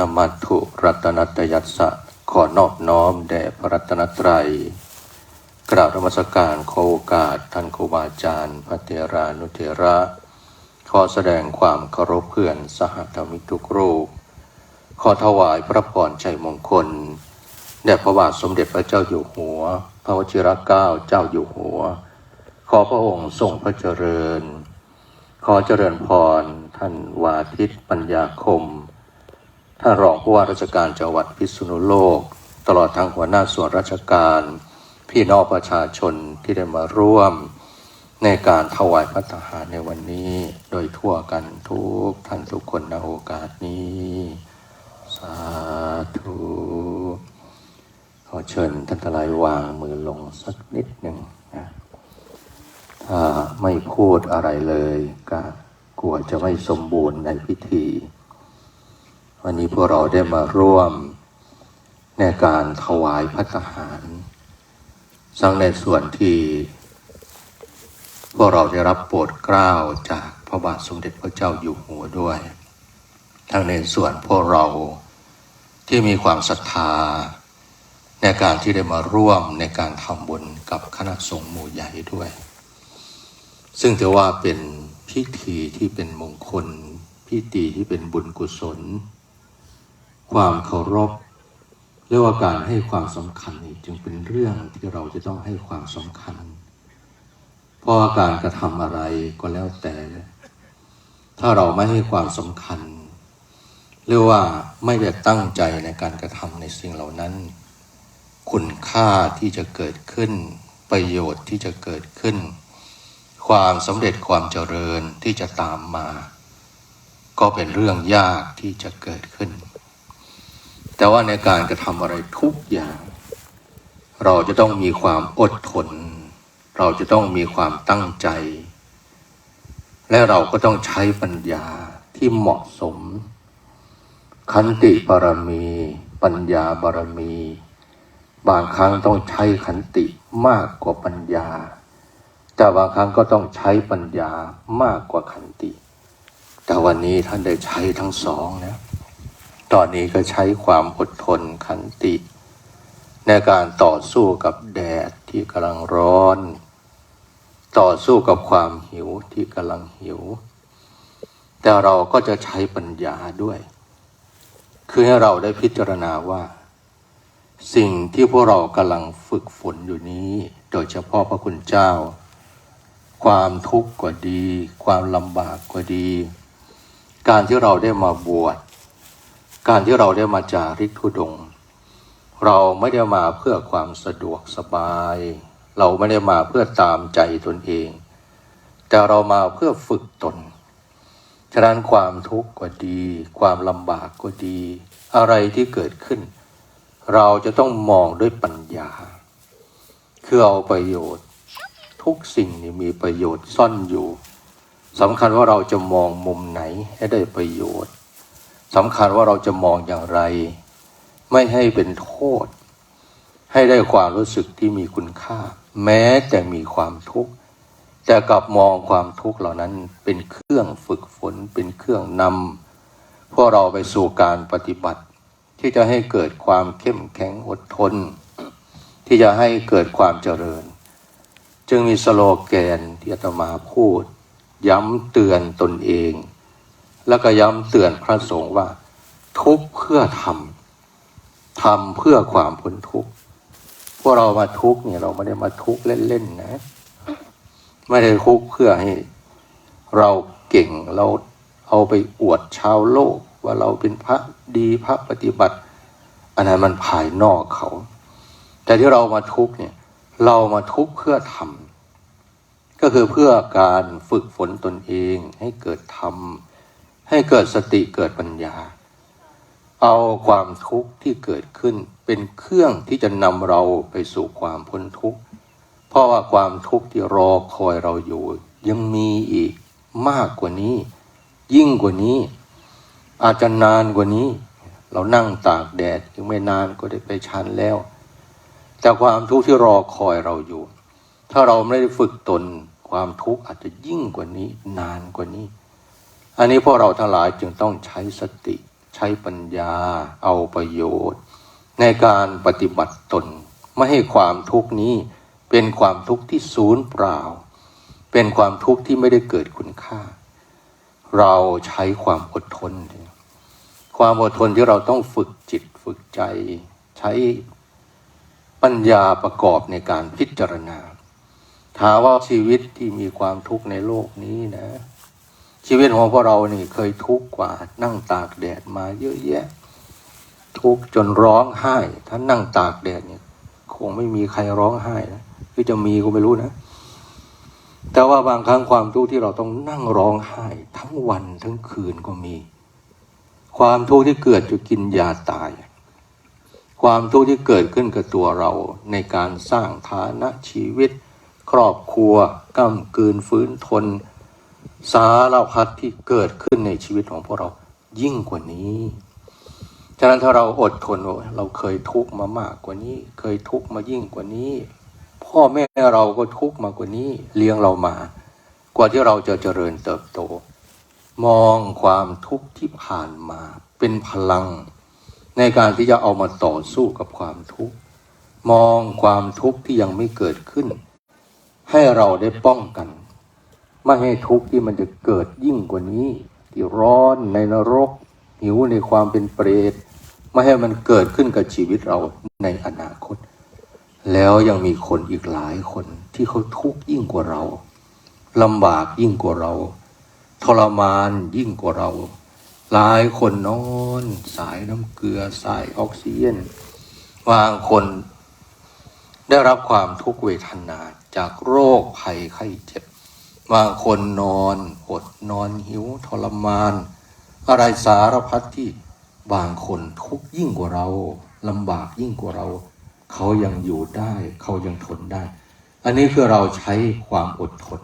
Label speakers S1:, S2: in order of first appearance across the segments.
S1: นมัตุรัตนัตยัสสะขอนอบน้อมแด่พระรัตนตรัย กราบธรรมสการขอโอกาสท่านครูบาอาจารย์ พระเทรานุเทระ ขอแสดงความเคารพเพื่อนสหธรรมิทุกรูป ขอถวายพระพรชัยมงคลแด่พระบาทสมเด็จพระเจ้าอยู่หัว พระวชิรเกล้าเจ้าอยู่หัว ขอพระองค์ทรงพระเจริญ ขอเจริญพรท่านวาทิตปัญญาคม ท่านรองผู้ว่าราชการจังหวัดพิษณุโลก ตลอดทั้งหัวหน้าส่วนราชการ พี่น้องประชาชนที่ได้มาร่วม ในการถวายพระทหารในวันนี้ โดยทั่วกันทุกท่านทุกคนในโอกาสนี้ สาธุขอเชิญท่านทลายวางมือลงสักนิดหนึ่งนะถ้าไม่พูดอะไรเลยก็กลัวจะไม่สมบูรณ์ในพิธี นี้พวกเราได้มาร่วมในการถวายพัฒหารสังในส่วนที่ พวกเราได้รับโปรดเกล้าจากพระบาทสมเด็จพระเจ้าอยู่หัวด้วย ทั้งในส่วนพวกเราที่มีความศรัทธา ในการที่ได้มาร่วมในการทำบุญกับคณะสงฆ์หมู่ใหญ่ด้วย ซึ่งถือว่าเป็นพิธีที่เป็นมงคลพิธีที่เป็นบุญกุศล ความเคารพเรียกว่าการให้ความสำคัญนี่จึงเป็นเรื่องที่เราจะต้องให้ความสำคัญ เพราะาการกระทำอะไรก็แล้วแต่ ถ้าเราไม่ให้ความสำคัญ เรียกว่าไม่ได้ตั้งใจในการกระทำในสิ่งเหล่านั้น คุณค่าที่จะเกิดขึ้น ประโยชน์ที่จะเกิดขึ้น ความสำเร็จความเจริญที่จะตามมา ก็เป็นเรื่องยากที่จะเกิดขึ้น แต่ว่าในการกระทำอะไรทุกอย่าง เราจะต้องมีความอดทน เราจะต้องมีความตั้งใจ และเราก็ต้องใช้ปัญญาที่เหมาะสมขันติบารมี ปัญญาบารมี บางครั้งต้องใช้ขันติมากกว่าปัญญา แต่บางครั้งก็ต้องใช้ปัญญามากกว่าขันติ แต่วันนี้ท่านได้ใช้ทั้งสองนะ ตอนนี้ก็ใช้ความอดทนขันติ ในการต่อสู้กับแดดที่กำลังร้อน ต่อสู้กับความหิวที่กำลังหิว แต่เราก็จะใช้ปัญญาด้วย คือให้เราได้พิจารณาว่า สิ่งที่พวกเรากำลังฝึกฝนอยู่นี้ โดยเฉพาะพระคุณเจ้า ความทุกข์ก็ดี ความลำบากก็ดี การที่เราได้มาบวช การที่เราได้มาจาริกธุดง เราไม่ได้มาเพื่อความสะดวกสบาย เราไม่ได้มาเพื่อตามใจตนเอง แต่เรามาเพื่อฝึกตน ฉะนั้นความทุกข์ก็ดี ความลำบากก็ดี อะไรที่เกิดขึ้น เราจะต้องมองด้วยปัญญา คือเอาประโยชน์ ทุกสิ่งนี่มีประโยชน์ซ่อนอยู่สำคัญว่าเราจะมองมุมไหนให้ได้ประโยชน์ สำคัญว่าเราจะมองอย่างไร ไม่ให้เป็นโทษ ให้ได้ความรู้สึกที่มีคุณค่า แม้แต่มีความทุกข์แต่กลับมองความทุกข์เหล่านั้นเป็นเครื่องฝึกฝนเป็นเครื่องนำพวกเราไปสู่การปฏิบัติ ที่จะให้เกิดความเข้มแข็งอดทน ที่จะให้เกิดความเจริญ จึงมีสโลแกนที่อาตมาพูด ย้ำเตือนตนเอง แล้วก็ย้ำเตือนพระสงฆ์ว่า ทุกเพื่อทำทำเพื่อความพ้นทุกข์พวกเรามาทุกข์เนี่ยเราไม่ได้มาทุกข์เล่นๆนะ ไม่ได้ทุกข์เพื่อให้ เราเก่งเราเอาไปอวดชาวโลก ว่าเราเป็นพระดีพระปฏิบัติ อันนั้นมันภายนอกเขา แต่ที่เรามาทุกข์เนี่ย เรามาทุกข์เพื่อทำก็คือเพื่อการฝึกฝนตนเองให้เกิดธรรม ให้เกิดสติเกิดปัญญา เอาความทุกข์ที่เกิดขึ้นเป็นเครื่องที่จะนำเราไปสู่ความพ้นทุกข์ เพราะว่าความทุกข์ที่รอคอยเราอยู่ ยังมีอีกมากกว่านี้ ยิ่งกว่านี้ อาจจะนานกว่านี้ เรานั่งตากแดดยังไม่นานก็ได้ไปชันแล้ว แต่ความทุกข์ที่รอคอยเราอยู่ ถ้าเราไม่ได้ฝึกตนความทุกข์อาจจะยิ่งกว่านี้นานกว่านี้ อันนี้พวกเราทั้งหลายจึงต้องใช้สติใช้ปัญญา เอาประโยชน์ ในการปฏิบัติตน ไม่ให้ความทุกข์นี้เป็นความทุกข์ที่ศูนย์เปล่า เป็นความทุกข์ที่ไม่ได้เกิดคุณค่า เราใช้ความอดทน ความอดทนที่เราต้องฝึกจิตฝึกใจ ใช้ปัญญาประกอบในการพิจารณาถามว่าชีวิตที่มีความทุกข์ในโลกนี้นะ ชีวิตของพวกเรานี่เคยทุกข์กว่านั่งตากแดดมาเยอะแยะ ทุกข์จนร้องไห้ ถ้านั่งตากแดดเนี่ยคงไม่มีใครร้องไห้นะหรือจะมีก็ไม่รู้นะ แต่ว่าบางครั้งความทุกข์ที่เราต้องนั่งร้องไห้ ทั้งวันทั้งคืนก็มี ความทุกข์ที่เกิดจะกินยาตาย ความทุกข์ที่เกิดขึ้นกับตัวเราในการสร้างฐานะชีวิต ครอบครัวก้ำกืนฟื้นทน สารพัดที่เกิดขึ้นในชีวิตของพวกเรายิ่งกว่านี้ ฉะนั้นถ้าเราอดทนเราเคยทุกข์มามากกว่านี้ เคยทุกข์มายิ่งกว่านี้ พ่อแม่เราก็ทุกข์มากกว่านี้ เลี้ยงเรามา กว่าที่เราจะเจริญเติบโต มองความทุกข์ที่ผ่านมาเป็นพลัง ในการที่จะเอามาต่อสู้กับความทุกข์ มองความทุกข์ที่ยังไม่เกิดขึ้น ให้เราได้ป้องกัน ไม่ให้ทุกข์ที่มันจะเกิดยิ่งกว่านี้ ที่ร้อนในนรก หิวในความเป็นเปรตไม่ให้มันเกิดขึ้นกับชีวิตเราในอนาคต แล้วยังมีคนอีกหลายคนที่เขาทุกข์ยิ่งกว่าเราลำบากยิ่งกว่าเรา ทรมานยิ่งกว่าเรา หลายคนนอน สายน้ำเกลือสายออกซิเจนบางคนได้รับความทุกขเวทนาจากโรคภัยไข้เจ็บ บางคนนอนอดนอนหิวทรมาน อะไรสารพัดที่บางคนทุกข์ยิ่งกว่าเราลำบากยิ่งกว่าเรา เขายังอยู่ได้ เขายังทนได้ อันนี้คือเราใช้ความอดทน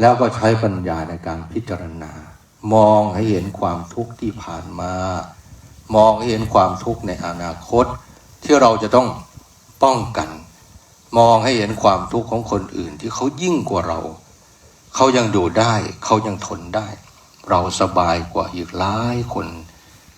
S1: แล้วก็ใช้ปัญญาในการพิจารณา มองให้เห็นความทุกข์ที่ผ่านมา มองให้เห็นความทุกข์ในอนาคต ที่เราจะต้องป้องกัน มองให้เห็นความทุกข์ของคนอื่นที่เขายิ่งกว่าเรา เขายังดูได้ เขายังทนได้ เราสบายกว่าอีกหลายคน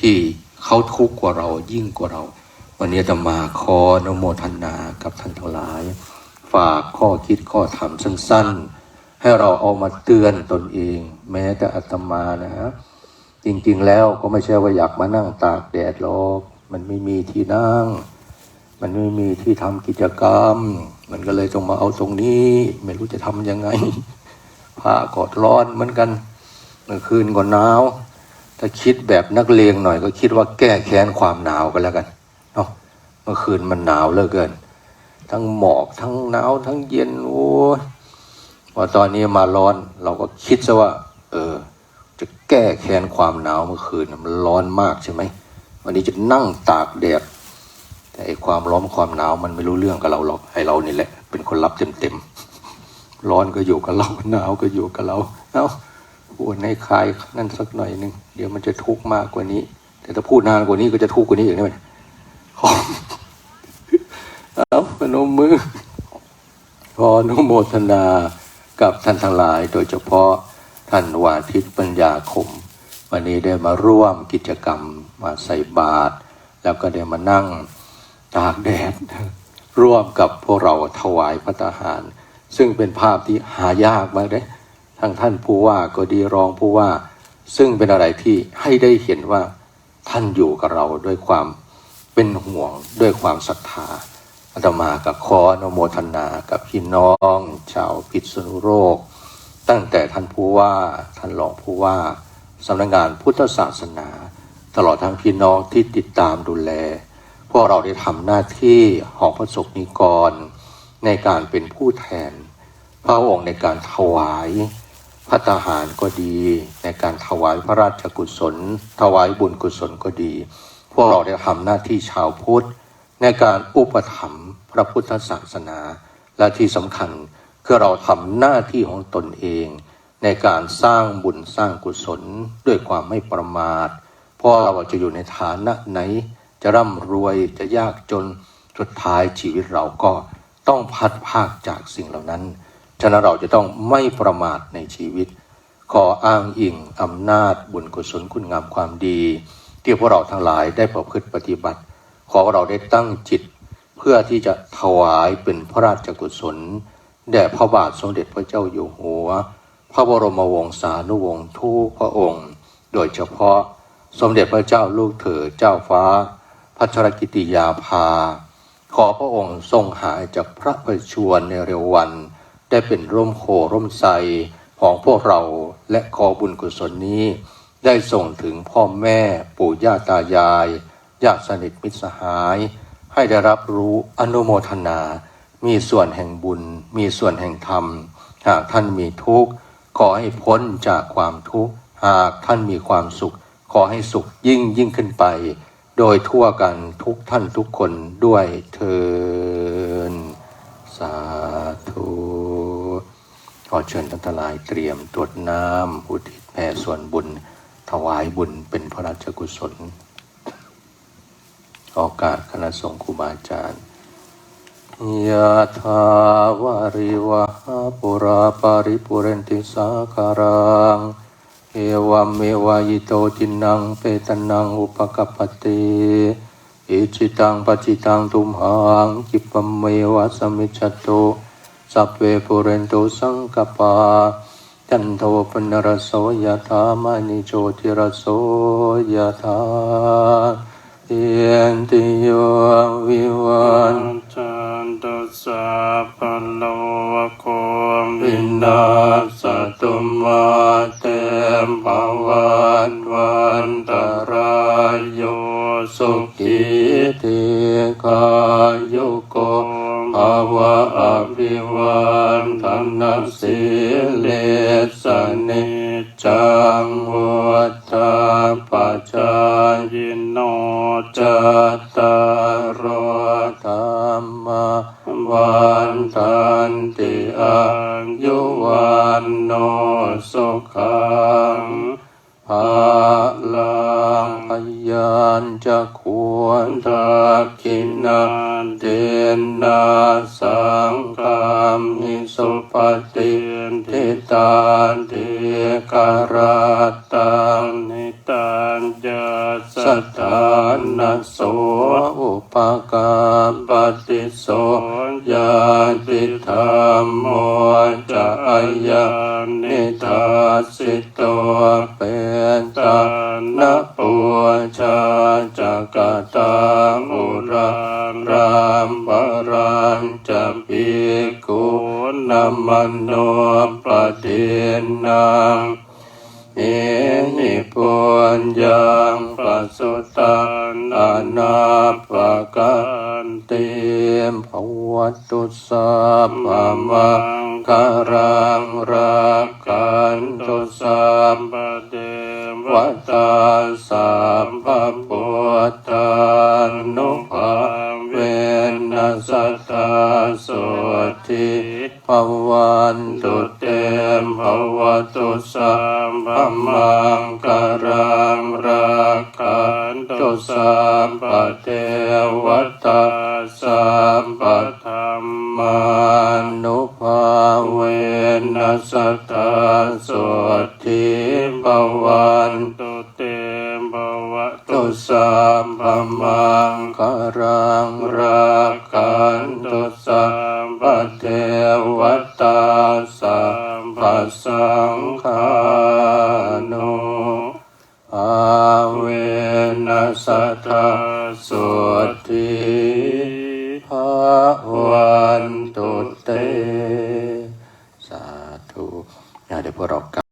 S1: ที่เขาทุกข์กว่าเรายิ่งกว่าเรา วันนี้จะมาขอนโมทนากับท่านทั้งหลาย ฝากข้อคิดข้อธรรมสั้น ๆ ให้เราเอามาเตือนตนเอง แม้แต่อาตมานะฮะจริงๆแล้วก็ไม่ใช่ว่าอยากมานั่งตากแดดหรอกมันไม่มีที่นั่ง มันไม่มีที่ทำกิจกรรม มันก็เลยต้องมาเอาตรงนี้ ไม่รู้จะทำยังไง ผ้ากอดร้อนเหมือนกันเมื่อคืนก็หนาว ถ้าคิดแบบนักเลงหน่อยก็คิดว่าแก้แค้นความหนาวกันแล้วกันเนาะเมื่อคืนมันหนาวเหลือเกิน ทั้งหมอกทั้งหนาวทั้งเย็นโอ้ยพอตอนนี้มาร้อน เราก็คิดซะว่า เออ จะแก้แค้นความหนาวเมื่อคืนมันร้อนมากใช่ไหมวันนี้จะนั่งตากแดดแต่ไอ้ความร้อนความหนาวมันไม่รู้เรื่องกับเราหรอกไอ้เรานี่แหละ เป็นคนรับเต็มๆ ร้อนก็อยู่กับเราหนาวก็อยู่กับเราเอ้าพูดให้คลายนั่นสักหน่อยหนึ่งเดี๋ยวมันจะทุกข์มากกว่านี้ แต่ถ้าพูดนานกว่านี้ก็จะทุกข์กว่านี้อีกนะมันขอเอาพนมมือขออนุโมทนากับท่านทั้งหลาย โดยเฉพาะท่านวาทิตปัญญาคม วันนี้ได้มาร่วมกิจกรรมมาใส่บาตรแล้วก็ได้มานั่งตากแดดร่วมกับพวกเราถวายพระทหาร ซึ่งเป็นภาพที่หายากมากเลยทั้งท่านผู้ว่าก็ดีรองผู้ว่า ซึ่งเป็นอะไรที่ให้ได้เห็นว่าท่านอยู่กับเราด้วยความเป็นห่วงด้วยความศรัทธาอาตมากับขออนโมทนากับพี่น้องชาวพิษณุโลกตั้งแต่ท่านผู้ว่าท่านรองผู้ว่าสำนักงานพุทธศาสนา ตลอดทั้งพี่น้องที่ติดตามดูแล พวกเราได้ทำหน้าที่หอพระศกนิกร ในการเป็นผู้แทน พระองค์ในการถวายพระทหารก็ดี ในการถวายพระราชกุศล ถวายบุญกุศลก็ดี พวกเราได้ทำหน้าที่ชาวพุทธ ในการอุปถัมภ์พระพุทธศาสนา และที่สำคัญคือเราทำหน้าที่ของตนเอง ในการสร้างบุญสร้างกุศลด้วยความไม่ประมาทเพราะเราจะอยู่ในฐานะไหน จะร่ำรวยจะยากจนสุดท้ายชีวิตเราก็ ต้องพัดภาคจากสิ่งเหล่านั้น ฉะนั้นเราจะต้องไม่ประมาทในชีวิต ขออ้างอิงอำนาจบุญกุศลคุณงามความดี ที่พวกเราทั้งหลายได้ประพฤติปฏิบัติ ขอเราได้ตั้งจิต เพื่อที่จะถวายเป็นพระราชกุศลแด่พระบาทสมเด็จพระเจ้าอยู่หัว พระบรมวงศานุวงศ์ทุกพระองค์ โดยเฉพาะสมเด็จพระเจ้าลูกเธอเจ้าฟ้า พัชรกิติยาภา ขอพระองค์ทรงหายจากพระประชวรในเร็ววัน ได้เป็นร่มโพร่มไทรของพวกเราและขอบุญกุศลนี้ ได้ส่งถึงพ่อแม่ปู่ย่าตายายญาติสนิทมิตรสหาย ให้ได้รับรู้อนุโมทนา มีส่วนแห่งบุญ มีส่วนแห่งธรรม หากท่านมีทุกข์ ขอให้พ้นจากความทุกข์ หากท่านมีความสุข ขอให้สุขยิ่งยิ่งขึ้นไป โดยทั่วกันทุกท่านทุกคนด้วยเทินสาธุขอเชิญท่านทั้งหลายเตรียมตรวจน้ำอุทิศแผ่ส่วนบุญ ถวายบุญเป็นพระราชกุศลโอกาสคณะสงฆ์ครูบาอาจารย์ยะถาวาริวะปุราปาริปุเรนติสาคารัง เอวามเมวายโตจินังเปตนังอุปกปปติอิจิตังปจิตังตุมหังกิปเมวะสมิจจโตสัพเพปุเรนโตสังกปาจันโทปนรสโสยถามานิโชติรสโสยถาเยนติโยวิวัน
S2: ตุสัพพโลโควินา
S1: นาสตุมาเตมภวันวันตรายโยสุขีติกายุโกภาวะอภิวันธนาสิเลสเนจังวัฏาปัจจา
S2: ยโน
S1: จัตตา สุขังภาลังพยานจะควรทักขินาเดนนาสังคามิสุปฏิทิตานติการตัง
S2: นิตัญญาสั
S1: สั
S2: ตา
S1: ธานัสโสอุปการปฏิโสยาติธร กขุนัมโนปฏินังเอหิปุญญังปัสสุตังนานาปะกันเตมภวัตุสัพพมังคารังรักขันตุสัพ
S2: ปะเดม
S1: วัตตาสัพพะพุทธานุภา นัสตตาสุทิภวันตุเตมภวตุสัพพะมังคารังรักขันตุสัพพะเทวตาสัพพะธรรมานุภาเวนัสตตาสุทิภวัน
S2: ตุ
S1: ตุสัมปมังคารังรักขันตุสัมปเทวตาสัมปสังฆานุอาเวนัสตาสุทิภาวันตุเต สาธุอย่าได้พวกเรา